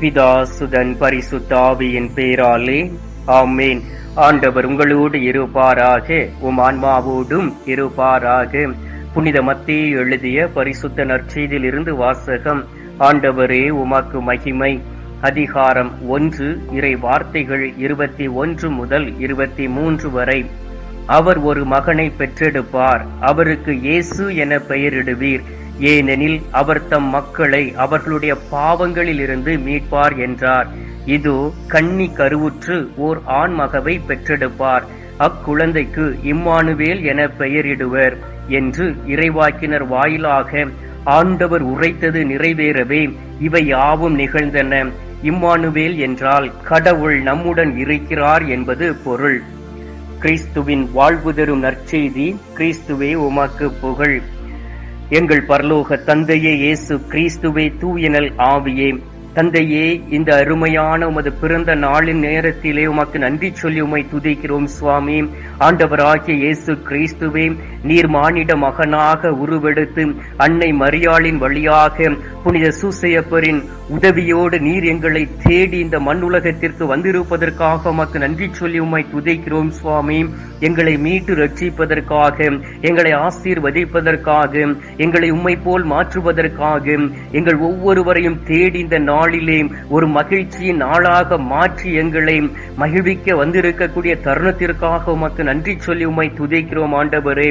பிதா சுதன் பரிசுத்தாவியின் பேராலே. ஆமேன். ஆண்டவர் உங்களோடு இருப்பாராக. உம் ஆன்மாவோடும் இருப்பாராக. புனித மத்தேயு எழுதிய பரிசுத்த நற்செய்தியில் இருந்து வாசகம். ஆண்டவரே உமக்கு மகிமை. அதிகாரம் ஒன்று இறை வார்த்தைகள் இருபத்தி ஒன்று முதல் இருபத்தி மூன்று வரை. அவர் ஒரு மகனை பெற்றெடுப்பார். அவருக்கு இயேசு என பெயரிடுவீர். ஏனெனில் அவர் தம் மக்களை அவர்களுடைய பாவங்களிலிருந்து மீட்பார் என்றார். இதோ கன்னி கருவுற்று ஓர் ஆண் மகவை பெற்றெடுப்பார். அக்குழந்தைக்கு இம்மானுவேல் என பெயரிடுவர் என்று இறைவாக்கினர் வாயிலாக ஆண்டவர் உரைத்தது நிறைவேறவே இவை யாவும் நிகழ்ந்தன. இம்மானுவேல் என்றால் கடவுள் நம்முடன் இருக்கிறார் என்பது பொருள். கிறிஸ்துவின் வாழ்வு தரும் நற்செய்தி கிறிஸ்துவே உமாக்கு புகழ். எங்கள் பரலோக தந்தையே இயேசு கிறிஸ்துவே தூயனல் ஆவியே. தந்தையே இந்த அருமையான உமது பிறந்த நாளின் நேரத்திலே உமக்கு நன்றி சொல்லி உமை துதிக்கிறோம் சுவாமி. ஆண்டவராகிய இயேசு கிறிஸ்துவே நீர் மானிட மகனாக உருவெடுத்து அன்னை மரியாளின் வழியாக புனித சூசையப்பரின் உதவியோடு நீர் எங்களை தேடி இந்த மண்ணுலகத்திற்கு வந்திருப்பதற்காக உமக்கு நன்றி சொல்லி உம்மை துதைக்கிறோம் சுவாமி. எங்களை மீட்டு ரட்சிப்பதற்காக எங்களை ஆசீர்வதிப்பதற்காக எங்களை உம்மை போல் மாற்றுவதற்காக எங்கள் ஒவ்வொருவரையும் தேடி இந்த நாளிலே ஒரு மகிழ்ச்சியின் நாளாக மாற்றி எங்களை மகிழ்விக்க வந்திருக்கக்கூடிய தருணத்திற்காக உமக்கு நன்றி சொல்லி உம்மை துதைக்கிறோம் ஆண்டவரே.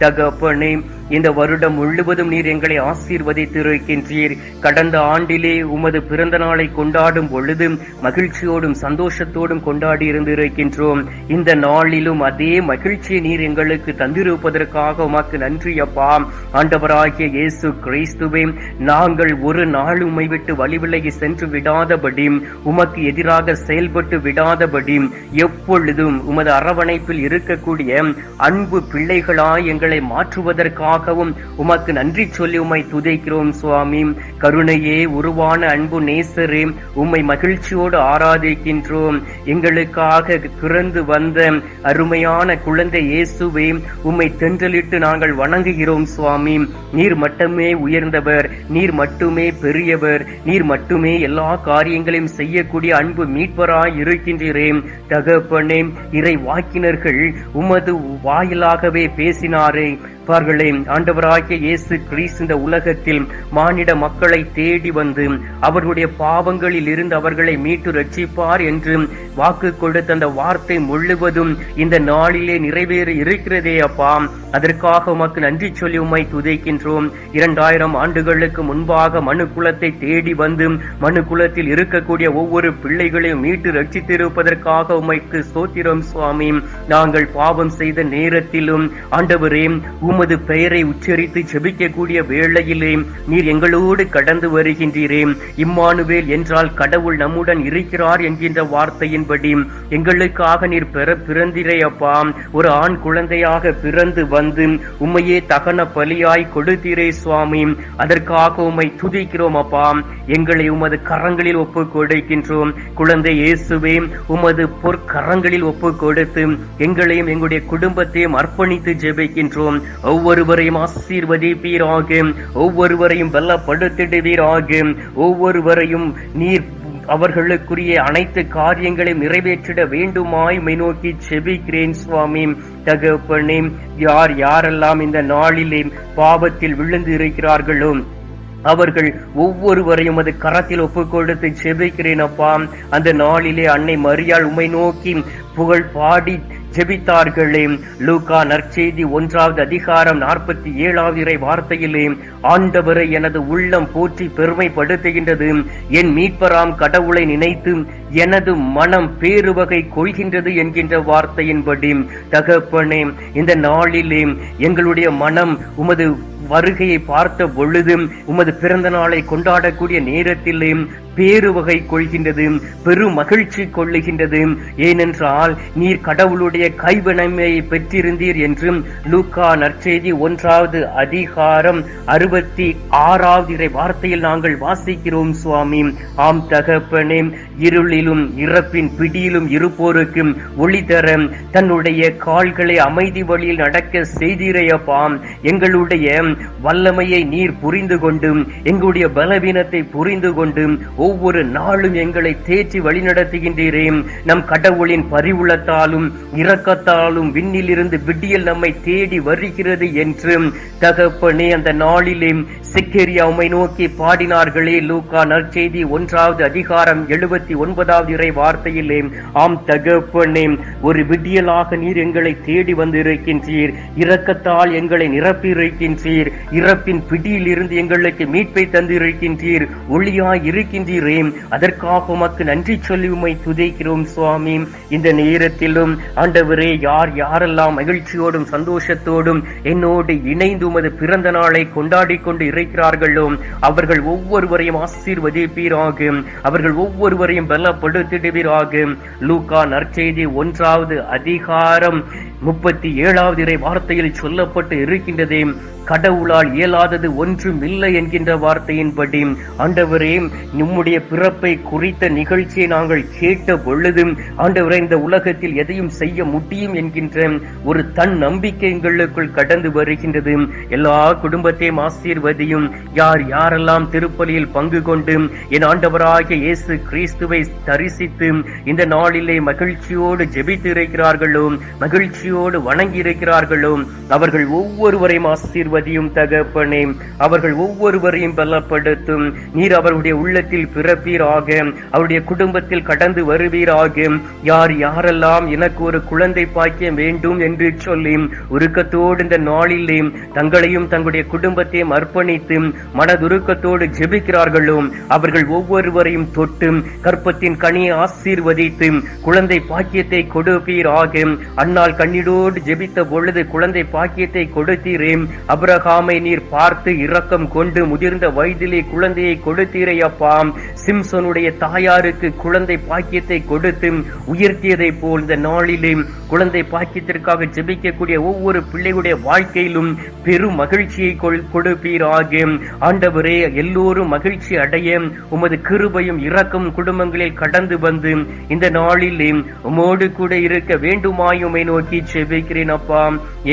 தகப்பனே இந்த வருடம் முழுவதும் நீர் எங்களை ஆசீர்வதித்திருக்கின்றீர். கடந்த ஆண்டிலே உமது பிறந்த நாளை கொண்டாடும் பொழுது மகிழ்ச்சியோடும் சந்தோஷத்தோடும் கொண்டாடி இருந்திருக்கின்றோம். இந்த நாளிலும் அதே மகிழ்ச்சியை நீர் எங்களுக்கு தந்திருப்பதற்காக உமக்கு நன்றி அப்பா. ஆண்டவராகிய இயேசு கிறிஸ்துவே நாங்கள் ஒரு நாள் உமை விட்டு வழிவிலகி சென்று விடாதபடி உமக்கு எதிராக செயல்பட்டு விடாதபடி எப்பொழுதும் உமது அரவணைப்பில் இருக்கக்கூடிய அன்பு பிள்ளைகளாய் எங்கள் எங்களை மாற்றுவதற்காகவும் உமக்கு நன்றி சொல்லி உமை துதைக்கிறோம் சுவாமி. கருணையே உருவான அன்பு நேசரே உம்மை மகிழ்ச்சியோடு ஆராதிக்கின்றோம். எங்களுக்காக பிறந்து வந்த அருமையான குழந்தை இயேசுவே உம்மை தென்றலிட்டு நாங்கள் வணங்குகிறோம் சுவாமி. நீர் மட்டுமே உயர்ந்தவர் நீர் மட்டுமே பெரியவர் நீர் மட்டுமே எல்லா காரியங்களையும் செய்யக்கூடிய அன்பு மீட்பராய் இருக்கின்றேன் தகப்பனே இறை வாக்கினர்கள் உமது வாயிலாகவே பேசினார் பார்களே ஆண்டவராகிய இயேசு கிறிஸ்து இந்த உலகத்தில் மானிட மக்களை தேடி வந்து அவர்களுடைய பாவங்களில் இருந்து அவர்களை மீட்டு ரட்சிப்பார் என்று வாக்கு கொடுத்த அந்த வார்த்தை முழுவதும் இந்த நாளிலே நிறைவேற இருக்கிறதே அப்பா. அதற்காக உமக்கு நன்றி சொல்லி உம்மை துதைக்கின்றோம். இரண்டாயிரம் ஆண்டுகளுக்கு முன்பாக மனு குலத்தை தேடி வந்து மனு குலத்தில் இருக்கக்கூடிய ஒவ்வொரு பிள்ளைகளையும் மீட்டு ரட்சித்திருப்பதற்காக உமைக்கு சோத்திரம் சுவாமி. நாங்கள் பாவம் செய்த நேரத்திலும் ஆண்டவரே உமது பெயரை உச்சரித்து ஜெபிக்கக்கூடிய வேளையிலே நீர் எங்களோடு கடந்து வருகின்றீரே. இம்மானுவேல் என்றால் கடவுள் நம்முடன் இருக்கிறார் என்கின்ற வார்த்தையின் வார்த்தையின்படி எங்களுக்காக நீர் பெற பிறந்திரையப்பா ஒரு ஆண் குழந்தையாக பிறந்து வந்து உம்மையே தகன பலியாய் கொடுத்தீரே சுவாமி. அதற்காக உம்மை துதிக்கிறோம் அப்பா. எங்களை உமது கரங்களில் ஒப்பு கொடுக்கின்றோம். குழந்தை இயேசுவே உமது பொற்கரங்களில் ஒப்பு கொடுத்து எங்களையும் எங்களுடைய குடும்பத்தையும் அர்ப்பணித்து ஜெபிக்கின்றோம். ஒவ்வொருவரையும் ஆசீர்வதிப்பீராக. ஒவ்வொருவரையும் பலப்படுத்திடுவீராக. ஒவ்வொருவரையும் நீர் அவர்களுக்குரிய அனைத்து காரியங்களையும் நிறைவேற்றிட வேண்டுமாய் மை நோக்கி செபிக்கிறேன் சுவாமி. தகப்பனே யார் யாரெல்லாம் இந்த நாளிலே பாவத்தில் விழுந்து இருக்கிறார்களோ அவர்கள் ஒவ்வொருவரையும் அது கரத்தில் ஒப்புக் கொடுத்து செபிக்கிறேன் அப்பா. அந்த நாளிலே அன்னை மரியாள் உமை நோக்கி புகழ் பாடி ஜெபித்தார்களே. லூகா நற்செய்தி ஒன்றாவது அதிகாரம் நாற்பத்தி ஏழாவது இறை வார்த்தையிலே ஆண்டவரை எனது உள்ளம் போற்றி பெருமைப்படுத்துகின்றது. என் மீட்பராம் கடவுளை நினைத்து எனது மனம் பேருவகை கொள்கின்றது என்கின்ற வார்த்தையின்படி. தகப்பனே இந்த நாளிலே எங்களுடைய மனம் உமது வருகையை பார்த்த பொழுதும் உமது பிறந்த நாளை கொண்டாடக்கூடிய நேரத்திலும் பேருவகை கொள்கின்றது பெரும் மகிழ்ச்சி கொள்ளுகின்றது. ஏனென்றால் நீர் கடவுளுடைய கைவினைமையை பெற்றிருந்தீர் என்றும் லூக்கா நற்செய்தி ஒன்றாவது அதிகாரம் அறுபத்தி ஆறாவது இறை வார்த்தையில் நாங்கள் வாசிக்கிறோம் சுவாமி. ஆம் தகப்பனே இருளிலும் இறப்பின் பிடியிலும் இருப்போருக்கு ஒளி தர தன்னுடைய கால்களை அமைதி வழியில் நடக்க செய்திரையப்பாம். எங்களுடைய வல்லமையை நீர் புரிந்து கொண்டும் எங்களுடைய பலவீனத்தை புரிந்து கொண்டும் ஒவ்வொரு நாளும் எங்களை தேற்றி வழிநடத்துகின்றீரே. நம் கடவுளின் பரிவுளத்தாலும் இரக்கத்தாலும் விண்ணிலிருந்து விடியல் நம்மை தேடி வருகிறது என்று தகப்பனே அந்த நாளிலே சிக்கேரியா உம்மை நோக்கி பாடினார்களே. லூகா நற்செய்தி ஒன்றாவது அதிகாரம் எழுபத்தி ஒன்பதாவது இறை வார்த்தையிலே ஆம் தகப்பனே ஒரு விடியலாக நீர் எங்களை தேடி வந்திருக்கின்றீர். இரக்கத்தால் எங்களை நிரப்பியிருக்கின்றீர். இறப்பின் பிடியில் இருந்து எங்களுக்கு மீட்பை தந்திருக்கின்றீர். ஒளியாய் இருக்கின்றீர் அதற்காக உமக்கு நன்றி சொல்லி உமை துதைக்கிறோம் சுவாமி. இந்த நேரத்திலும் ஆண்டவரே யார் யாரெல்லாம் மகிழ்ச்சியோடும் சந்தோஷத்தோடும் என்னோடு இணைந்து உமது பிறந்த நாளை கொண்டாடி கொண்டு இருக்கிறார்களோ அவர்கள் ஒவ்வொருவரையும் ஆசீர்வதிப்பீராக. அவர்கள் ஒவ்வொருவரையும் பலப்படுத்திடுவீராக. லூகா நற்செய்தி ஒன்றாவது அதிகாரம் முப்பத்தி ஏழாவது இறை வார்த்தையில் சொல்லப்பட்டு இருக்கின்றதே. கடவுளால் இயலாதது ஒன்றும் இல்லை என்கின்ற வார்த்தையின்படி ஆண்டவரே நம்முடைய பிறப்பை குறித்த நிகழ்ச்சியை நாங்கள் கேட்ட பொழுது ஆண்டவரே இந்த உலகத்தில் எதையும் செய்ய முடியும் என்கின்ற ஒரு தன் நம்பிக்கை எங்களுக்குள் கடந்து வருகின்றது. எல்லா குடும்பத்தையும் ஆசீர்வதியும். யார் யாரெல்லாம் திருப்பலியில் பங்கு கொண்டு என் ஆண்டவராகிய இயேசு கிறிஸ்துவை தரிசித்து இந்த நாளிலே மகிழ்ச்சியோடு ஜெபித்து இருக்கிறார்களோ மகிழ்ச்சியோடு வணங்கி இருக்கிறார்களோ அவர்கள் ஒவ்வொருவரையும் ஆசீர்வதியும் தகப்பனே அவர்கள் ஒவ்வொருவரையும் பலப்படுத்தும். நீர் அவருடைய உள்ளத்தில் பிறப்பீராக. அவருடைய குடும்பத்தில் கடந்து வருவீராக. யார் யாரெல்லாம் எனக்கு ஒரு குழந்தை பாக்கியம் வேண்டும் என்று சொல்லி உருக்கத்தோடு இந்த நாளிலே தங்களையும் தங்களுடைய குடும்பத்தையும் அர்ப்பணித்து மனதுருக்கத்தோடு ஜெபிக்கிறார்களோ. அவர்கள் ஒவ்வொருவரையும் தொட்டு கற்பத்தின் கனியை ஆசீர்வதித்து குழந்தை பாக்கியத்தை கொடுப்பீராக. அன்னால் கண்ணீரோடு ஜெபித்த பொழுது குழந்தை பாக்கியத்தை கொடுத்தீரே. அவர் ஆபிரகாமை நீர் பார்த்து இரக்கம் கொண்டு முதிர்ந்த வயதிலே குழந்தையை கொடுத்தீரை அப்பா சிம்சனுடைய தாயாருக்கு குழந்தை பாக்கியத்தை கொடுத்து உயர்த்தியதை போல் இந்த நாளிலே குழந்தை பாக்கியத்திற்காக ஜெபிக்கக்கூடிய ஒவ்வொரு பிள்ளைகளுடைய வாழ்க்கையிலும் பெரும் மகிழ்ச்சியை கொடுப்பீராக. ஆண்டவரே எல்லோரும் மகிழ்ச்சி அடைய உமது கிருபையும் இரக்கம் குடும்பங்களில் கடந்து வந்து இந்த நாளிலே உமோடு கூட இருக்க வேண்டுமாயுமை நோக்கி செபிக்கிறேன் அப்பா.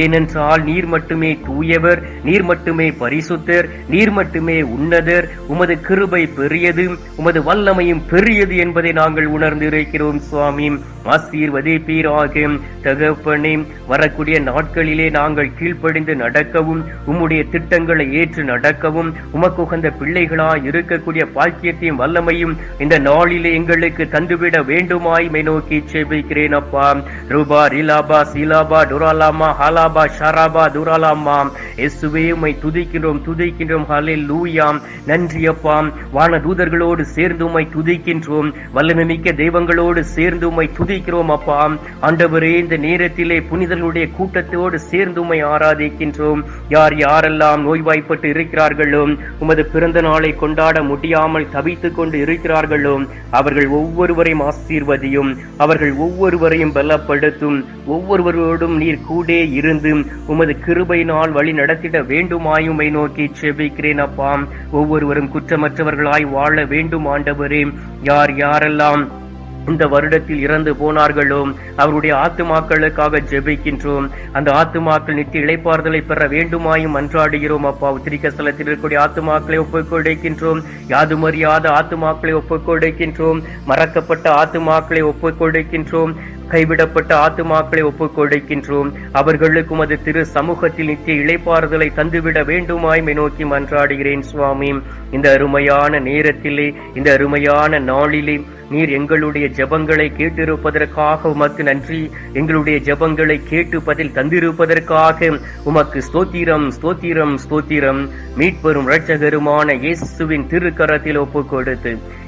ஏனென்றால் நீர் மட்டுமே தூயவர் நீர் மட்டுமே பரிசுத்தர் நீர் மட்டுமே உன்னதர். உமது கிருபை பெரியது உமது வல்லமையும் பெரியது என்பதை நாங்கள் உணர்ந்து இருக்கிறோம் சுவாமி. ஆசீர்வதிப்பீராக தகப்பனே வரக்கூடிய நாட்களிலே நாங்கள் கீழ்ப்படிந்து நடக்கவும் உம்முடைய திட்டங்களை ஏற்று நடக்கவும் உமக்கு உகந்த பிள்ளைகளாய் இருக்கக்கூடிய பாக்கியத்தையும் வல்லமையும் இந்த நாளிலே எங்களுக்கு தந்துவிட வேண்டுமாய் மை நோக்கி செபிக்கிறேன் அப்பா. ரூபா ரிலாபா சீலாபா டுராலாமா ஹாலாபா ஷாராபா துராலாமா எஸ்வே உமை துதிக்கின்றோம் துதிக்கின்றோம். ஹலே லூயாம் நன்றி அப்பா. வான தூதர்களோடு சேர்ந்து உம்மை துதிக்கின்றோம். வல்லமை மிக்க தெய்வங்களோடு சேர்ந்து துதி துதிக்கிறோம் அப்பா. ஆண்டவரே இந்த நேரத்திலே புனிதர்களுடைய கூட்டத்தோடு சேர்ந்து உமை ஆராதிக்கின்றோம். யார் யாரெல்லாம் நோய்வாய்ப்பட்டு இருக்கிறார்களோ உமது பிறந்த நாளை கொண்டாட முடியாமல் தவித்து கொண்டு இருக்கிறார்களோ அவர்கள் ஒவ்வொருவரையும் ஆசீர்வதியும் அவர்கள் ஒவ்வொருவரையும் பலப்படுத்தும். ஒவ்வொருவரோடும் நீர் கூடே இருந்து உமது கிருபையினால் வழி நடத்திட வேண்டுமாயுமை நோக்கி செபிக்கிறேன் அப்பா. ஒவ்வொருவரும் குற்றமற்றவர்களாய் வாழ வேண்டும் ஆண்டவரே. யார் யாரெல்லாம் இந்த வருடத்தில் இறந்து போனார்களோ? அவருடைய ஆத்துமாக்களுக்காக ஜெபிக்கின்றோம். அந்த ஆத்துமாக்கள் நித்திய இழைப்பாறுதலை பெற வேண்டுமாயும் அன்றாடுகிறோம் அப்பா. உத்திரிக்க ஸ்தலத்தில் இருக்கக்கூடிய ஆத்துமாக்களை ஒப்புக்கொடுக்கின்றோம். யாதுமறியாத ஆத்துமாக்களை ஒப்புக்கொடுக்கின்றோம். மறக்கப்பட்ட ஆத்துமாக்களை ஒப்புக்கொடுக்கின்றோம். கைவிடப்பட்ட ஆத்துமாக்களை ஒப்புக் கொடுக்கின்றோம். அவர்களுக்கும் அது திரு சமூகத்தில் நித்திய இளைப்பாறுதலை தந்துவிட வேண்டுமாய்மை நோக்கி மன்றாடுகிறேன் சுவாமி. இந்த அருமையான நேரத்திலே இந்த அருமையான நாளிலே நீர் எங்களுடைய ஜெபங்களை கேட்டிருப்பதற்காக உமக்கு நன்றி. எங்களுடைய ஜெபங்களை கேட்டு பதில் தந்திருப்பதற்காக உமக்கு ஸ்தோத்திரம் ஸ்தோத்திரம் ஸ்தோத்திரம். மீட்பெரும் இரட்சகருமான இயேசுவின் திருக்கரத்தில் ஒப்புக் கொடுத்து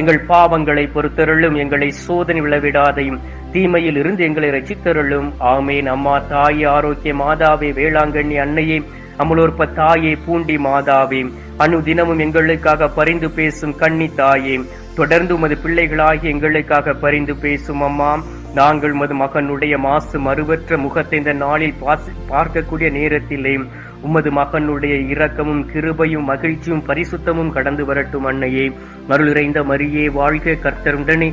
எங்கள் பாவங்களை பொறுத்தருளும் எங்களை சோதனை விளவிடாதையும் தீமையில் இருந்து எங்களை ரசித்தருளும் ஆமேன். அம்மா தாயே ஆரோக்கிய மாதாவே வேளாங்கண்ணி அன்னையே அமுலோற்ப தாயே பூண்டி மாதாவே. அணு தினமும் எங்களுக்காக பரிந்து பேசும் கண்ணி தாயே. தொடர்ந்து உமது பிள்ளைகளாகி எங்களுக்காக பரிந்து பேசும் அம்மா. நாங்கள் உமது மகனுடைய மாசு மறுவற்ற முகத்தை இந்த நாளில் பார்க்கக்கூடிய நேரத்திலே உமது மகனுடைய இரக்கமும் கிருபையும் மகிழ்ச்சியும் பரிசுத்தமும் கடந்து வரட்டும் அன்னையே. மருளிறைந்த மரியே வாழ்க கர்த்தருடனே.